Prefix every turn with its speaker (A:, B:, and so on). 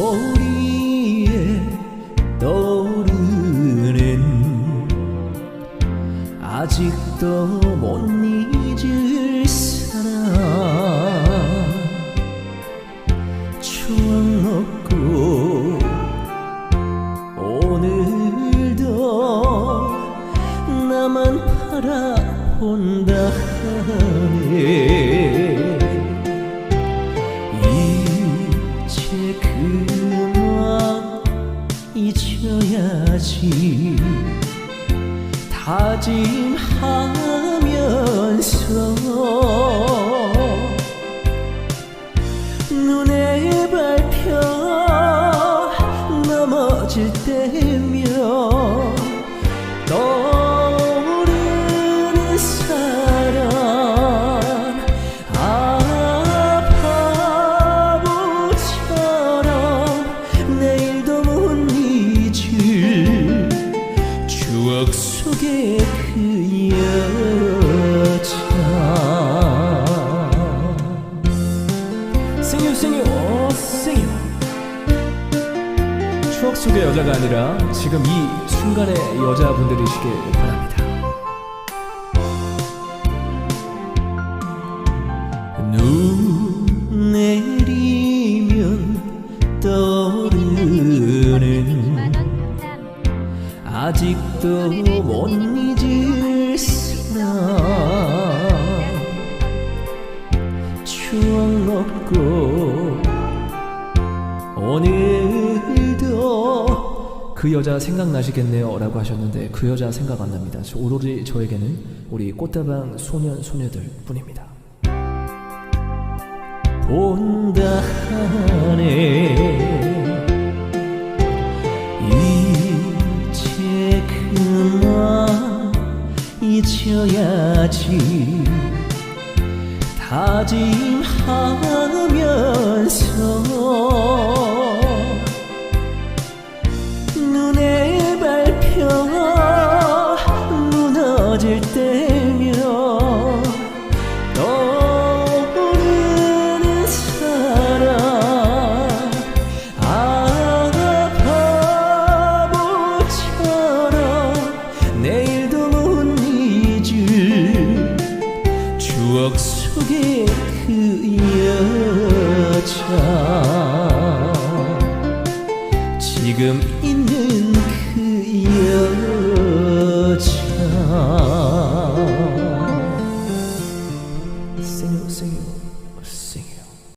A: 소리에 떠오르는 아직도 못 잊을 사람. 추억 먹고 오늘도 나만 바라본다 하네 다짐하면서 눈에 밟혀 넘어질 때 어 생유 추억 속의 여자가 아니라 지금 이 순간의 여자분들이시길 바랍니다 눈 내리면 떠오르는
B: 2만원 감사합니다.
A: 아직도 못 잊을 사람 추억 먹고 오늘도 그 여자 생각나시겠네요 라고 하셨는데 그 여자 생각 안 납니다. 저- 오로지 저에게는 우리 꽃다방 소년 소녀들 뿐입니다. 본다 하네. 이제 그만 잊어야지. 다짐하면 속에 그 여자. 지금